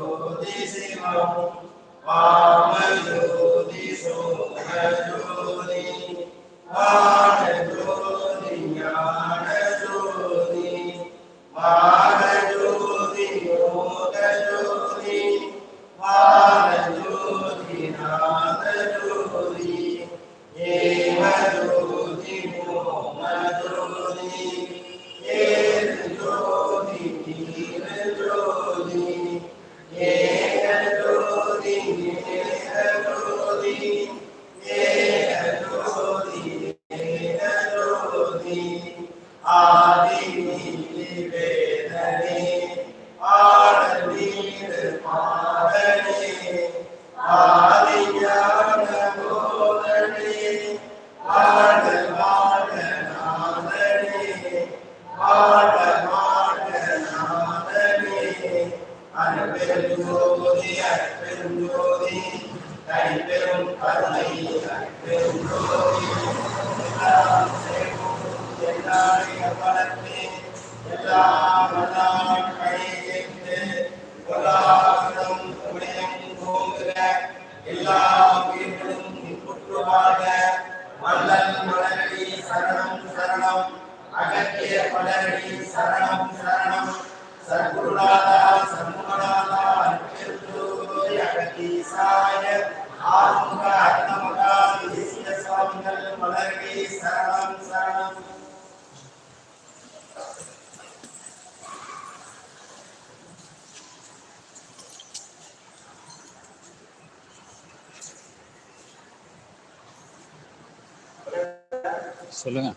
ஜோதி சொல்லுங்கள்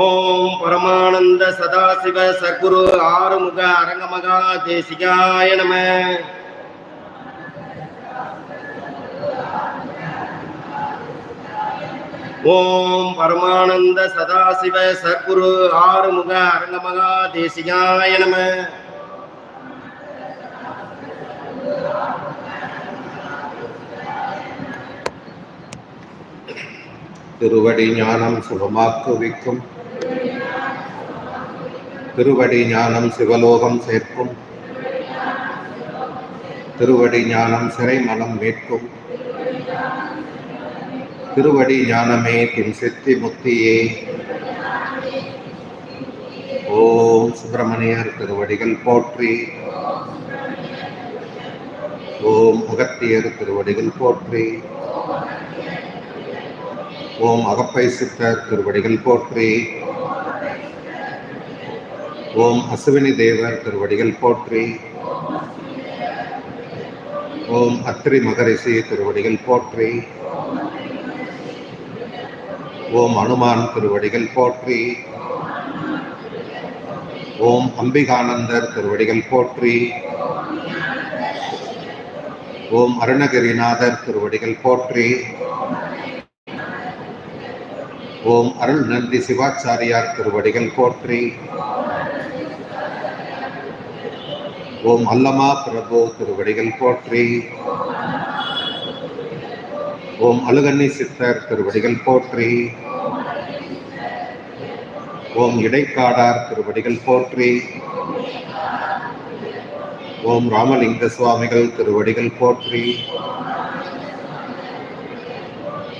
ஓம் பரமானந்த சதாசிவ சர்க்குரு ஆறுமுக அரங்கமகா தேசிகாய நம. ஓம் பரமானந்த சதாசிவ சர்க்குரு ஆறுமுக அரங்கமகா தேசிகாய நம. திருவடி ஞானம் சுகமாக்குவிக்கும். திருவடி ஞானம் சிவலோகம் சேர்க்கும். திருவடி ஞானம் சிறை மனம் மீட்கும். திருவடி ஞானமே தின் சித்தி முத்தியே. ஓம் சுப்பிரமணியர் திருவடிகள் போற்றி. ஓம் அகத்தியர் திருவடிகள் போற்றி. ஓம் அகப்பை சித்தர் திருவடிகள் போற்றி. ஓம் அசுவினி தேவர் திருவடிகள் போற்றி. ஓம் அத்திரி மகரிஷி திருவடிகள் போற்றி. ஓம் அனுமான் திருவடிகள் போற்றி. ஓம் அம்பிகானந்தர் திருவடிகள் போற்றி. ஓம் அருணகிரிநாதர் திருவடிகள் போற்றி. ஓம் அருள் நந்தி சிவாச்சாரியார் திருவடிகள் போற்றி. ஓம் அல்லமா பிரபு திருவடிகள் போற்றி. ஓம் அழுகண்ணி சித்தர் திருவடிகள் போற்றி. ஓம் இடைக்காடார் திருவடிகள் போற்றி. ஓம் ராமலிங்க சுவாமிகள் திருவடிகள் போற்றி.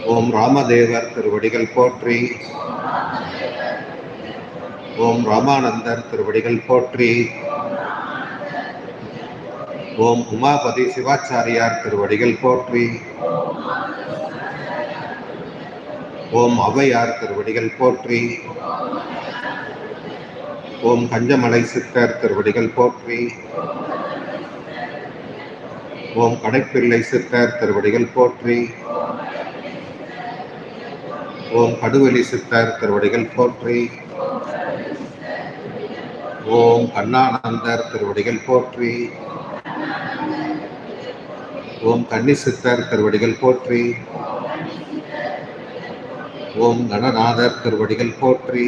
ஓம் ராமதேவர் திருவடிகள் போற்றி. ஓம் ராமானந்தர் திருவடிகள் போற்றி. ஓம் உமாபதி சிவாச்சாரியார் திருவடிகள் போற்றி. ஓம் அவையார் திருவடிகள் போற்றி. ஓம் கஞ்சமலை சித்தர் திருவடிகள் போற்றி. ஓம் கடைப்பிள்ளை சித்தர் திருவடிகள் போற்றி. ஓம் கடுவெளி சித்தர் திருவடிகள் போற்றி. ஓம் கண்ணானந்தர் திருவடிகள் போற்றி. ஓம் கன்னி சித்தர் திருவடிகள் போற்றி. ஓம் கணநாதர் திருவடிகள் போற்றி.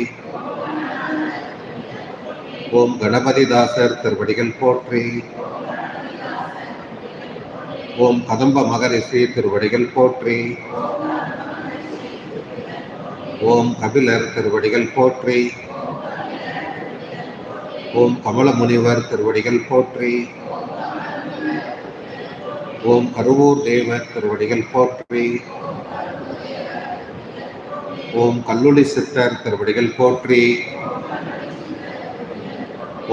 ஓம் கணபதிதாசர் திருவடிகள் போற்றி. ஓம் கதம்ப மகரிஷி திருவடிகள் போற்றி. ஓம் கபிலர் திருவடிகள் போற்றி. ஓம் கமல முனிவர் திருவடிகள் போற்றி. ஓம் கருவூர் தேவர் திருவடிகள் போற்றி. ஓம் கல்லூரி சித்தர் திருவடிகள் போற்றி.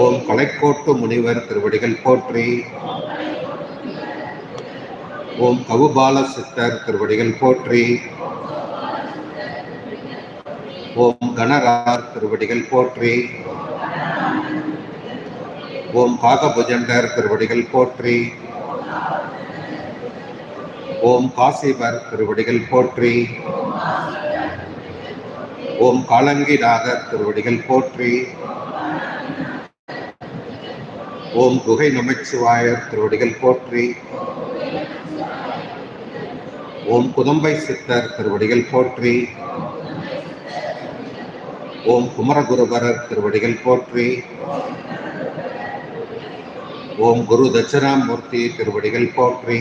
ஓம் கலைக்கோட்டு முனிவர் திருவடிகள் போற்றி. ஓம் கவுபால சித்தர் திருவடிகள் போற்றி. ஓம் கணரார் திருவடிகள் போற்றி. ஓம் காகபுஜண்டர் திருவடிகள் போற்றி. ஓம் காசிபர் திருவடிகள் போற்றி. ஓம் காலங்கிநாதர் திருவடிகள் போற்றி. ஓம் குகை நமச்சிவாயர் திருவடிகள் போற்றி. ஓம் குதம்பை சித்தர் திருவடிகள் போற்றி. ஓம் குமரகுருபரர் திருவடிகள் போற்றி. ஓம் குரு தட்சிணாமூர்த்தி திருவடிகள் போற்றி.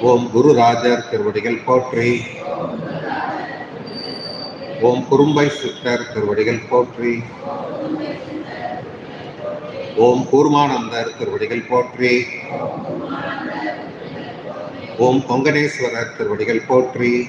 ஓம் குருராஜர் திருவடிகள் போற்றி. ஓம் குறும்பை சித்தர் திருவடிகள் போற்றி. ஓம் கூர்மானந்தர் திருவடிகள் போற்றி. ஓம் கொங்கணேஸ்வரர் திருவடிகள் போற்றி.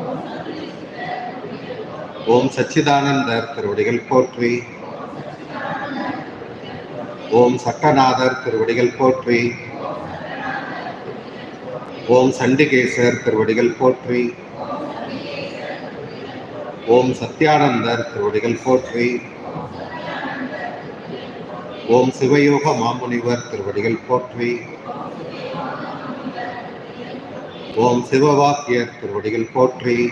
ஓம் சச்சிதானந்தர் திருவடிகள் போற்றி. ஓம் சட்டநாதர் திருவடிகள் போற்றி. ஓம் சண்டிகேசர் திருவடிகள் போற்றி. ஓம் சத்யானந்தர் திருவடிகள் போற்றி. ஓம் சிவயோக மாமுனிவர் திருவடிகள் போற்றி. ஓம் சிவவாக்கியர் திருவடிகள் போற்றி.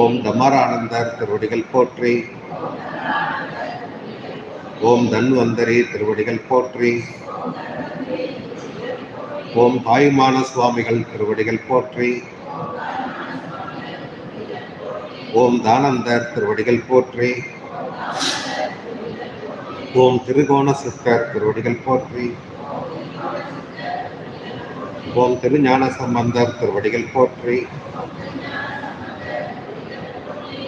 ஓம் தமரானந்தர் திருவடிகள் போற்றி. ஓம் தன்வந்தரி திருவடிகள் போற்றி. ஓம் தாயுமான சுவாமிகள் திருவடிகள் போற்றி. ஓம் தானந்தர் திருவடிகள் போற்றி. ஓம் திருகோண சித்தர் திருவடிகள் போற்றி. ஓம் திருஞான சம்பந்தர் திருவடிகள் போற்றி.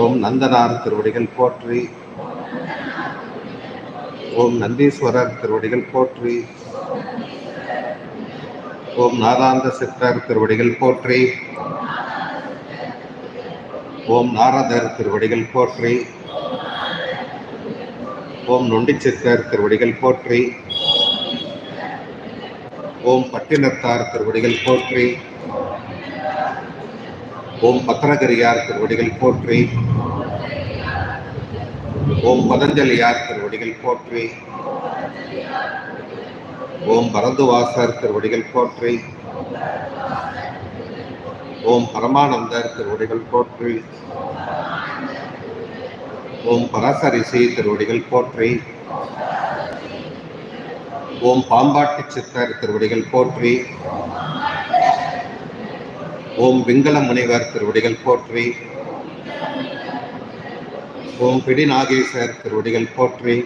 ஓம் நந்தனார் திருவடிகள் போற்றி. ஓம் நந்தீஸ்வரர் திருவடிகள் போற்றி. ஓம் நாதாந்த சித்தர் திருவடிகள் போற்றி. ஓம் நாரதர் திருவடிகள் போற்றி. ஓம் நொண்டிச்சித்தர் திருவடிகள் போற்றி. ஓம் பட்டினத்தார் திருவடிகள் போற்றி. ஓம் பத்திரகரியார் திருவடிகள் போற்றி. ஓம் பதஞ்சலியார் திருவடிகள் போற்றி. ஓம் பரதுவாசர் திருவடிகள் போற்றி. ஓம் பரமானந்தர் திருவடிகள் போற்றி. ஓம் பரசரிசி திருவடிகள் போற்றி. ஓம் பாம்பாட்டி சித்தர் திருவடிகள் போற்றி. ஓம் விங்கள முனிவர் திருவடிகள் போற்றி. ஓம் பிடிநாகேசர் திருவடிகள் போற்றி.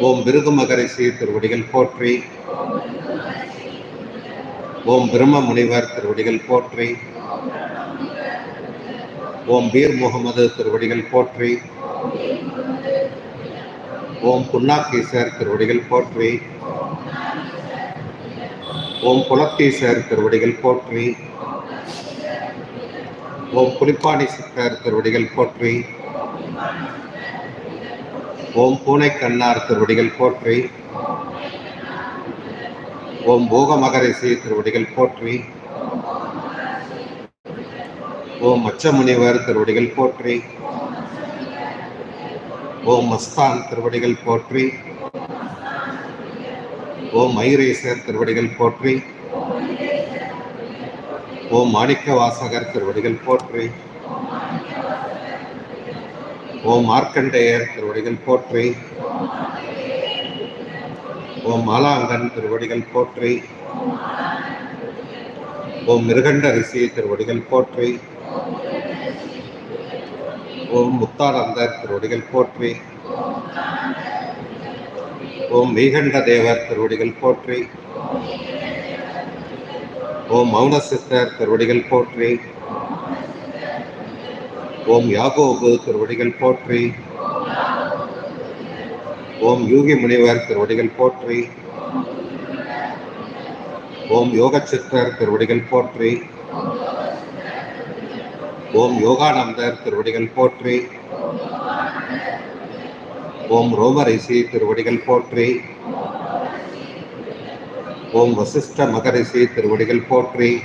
ஓம் பிருகு மகரிஷி திருவடிகள் போற்றி. ஓம் பிரம்ம முனிவர் திருவடிகள் போற்றி. ஓம் பீர் முகமது திருவடிகள் போற்றி. ஓம் புன்னாக்கீசர் திருவடிகள் போற்றி. ஓம் புலத்தீசர் திருவடிகள் போற்றி. ஓம் புலிப்பாணி சித்தர் திருவடிகள் போற்றி. ஓம் பூனை கண்ணார் திருவடிகள் போற்றி. ஓம் போக மகரிஷி திருவடிகள் போற்றி. ஓம் மச்சமுனிவர் திருவடிகள் போற்றி. ஓம் மஸ்தான் திருவடிகள் போற்றி. ஓம் மயூரேசர் திருவடிகள் போற்றி. ஓம் மாணிக்க வாசகர் திருவடிகள் போற்றி. ஓம் மார்க்கண்டேயர் திருவடிகள் போற்றி. ஓம் மாலாங்கன் திருவடிகள் போற்றி. ஓம் மிருகண்ட ரிஷி திருவடிகள் போற்றி. ஓம் முத்தானந்தர் திருவடிகள் போற்றி. ஓம் மெய்கண்ட தேவர் திருவடிகள் போற்றி. ஓம் மௌன சித்தர் திருவடிகள் போற்றி. ஓம் யாகோபு திருவடிகள் போற்றி. ஓம் யூகி முனிவர் திருவடிகள் போற்றி. ஓம் யோக சித்தர் திருவடிகள் போற்றி. ஓம் யோகானந்தர் திருவடிகள் போற்றி. ஓம் ரோமரிசி திருவடிகள் போற்றி. ஓம் வசிஷ்ட மகரிசி திருவடிகள் போற்றி.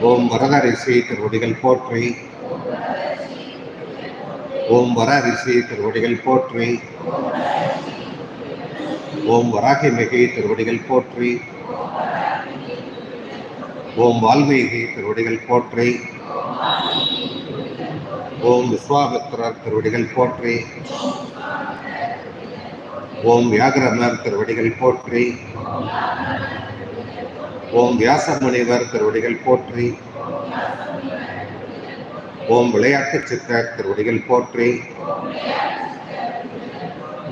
ஓம் வரதரிசி திருவடிகள் போற்றி. ஓம் வரரிசி திருவடிகள் போற்றி. ஓம் வராகி மிகை திருவடிகள் போற்றி. ஓம் வால்மீகி திருவடிகள் போற்றி. ஓம் விஸ்வாமித்திரர் திருவடிகள் போற்றி. ஓம் வியாகரமர் திருவடிகள் போற்றி. ஓம் வியாச முனிவர் திருவடிகள் போற்றி. ஓம் விளையாட்டு சித்தர் திருவடிகள் போற்றி.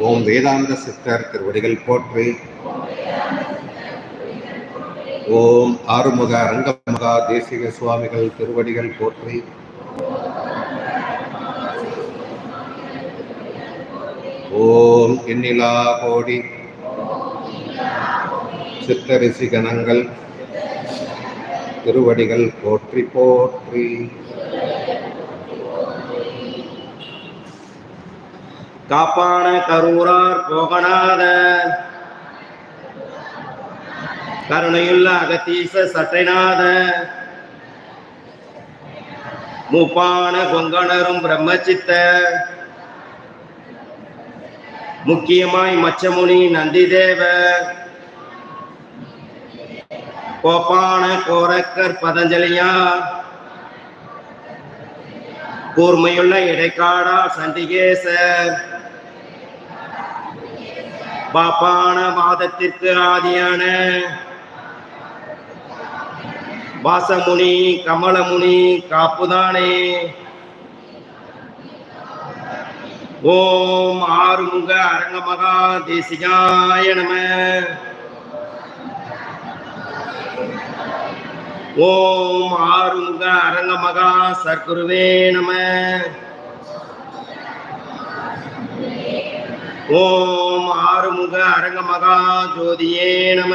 ஓம் வேதாந்த சித்தர் திருவடிகள் போற்றி. ஓம் ஆறுமுக அரங்கமகா தேசிக சுவாமிகள் திருவடிகள் போற்றி. ஓம் எண்ணிலா கோடி. சித்தரிசி கணங்கள். திருவடிகள் போற்றி போற்றி. காப்பான கரூரார் போகநாத. கருணையுள்ள அகத்தீச சட்டைநாத. மூப்பான கொங்கணரும் பிரம்மச்சித்த. முக்கியமாய் மச்சமுனி நந்திதேவ. கோப்பான கோரக்கர் பதஞ்சலியார் கூர்மையுள்ள இடைக்காடா சண்டிகேசர். பாப்பான வாதத்திற்கு ஆதியான வாசமுனி கமலமுனி காப்புதானே. ஓம் ஆறுமுக அரங்கமகா தேசிகாய நம. ஓம் ஆறுமுக அரங்கமகா சர்க்குருவே நம. ஓம் ஆறுமுக அரங்கமகா ஜோதியே நம.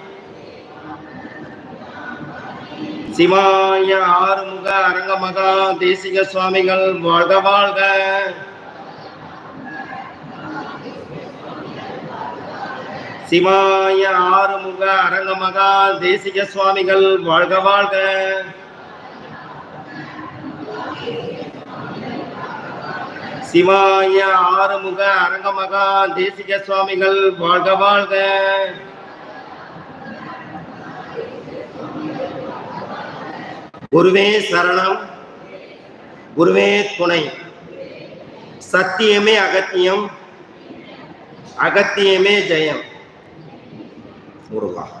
சிவாய ஆறுமுக அரங்கமகா தேசிக சுவாமிகள் வாழ்க வாழ்க. சிவாய ஆறுமுக அரங்கமகா தேசிக சுவாமிகள் வாழ்க வாழ்க. சிவாய ஆறுமுக அரங்கமகா தேசிக சுவாமிகள் வாழ்க வாழ்க. குருவே சரணம். குருவே துணை. சத்தியமே அகத்தியம். அகத்தியமே ஜெயம். முருகா.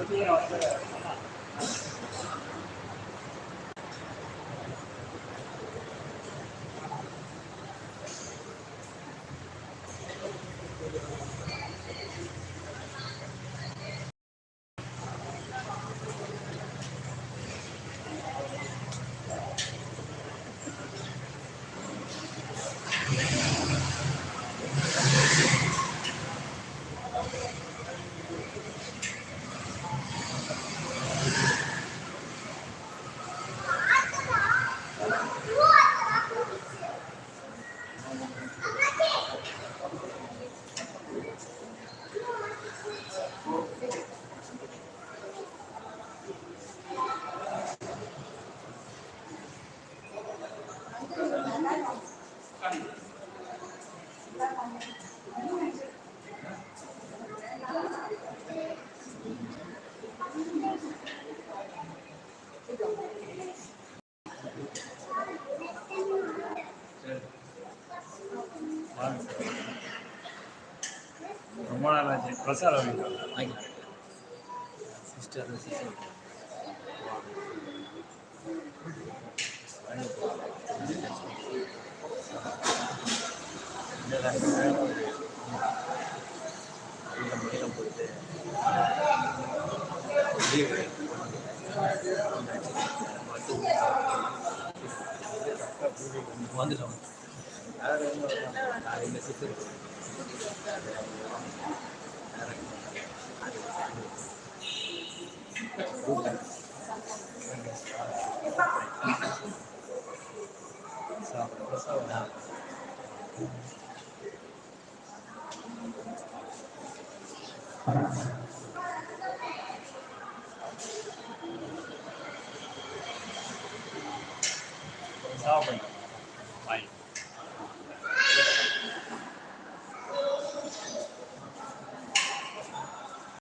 我今要吃 பிரசாதம் சிஸ்டர் சிஸ்டர். வந்துட்டோம். இந்த சிஸ்டர் So, so.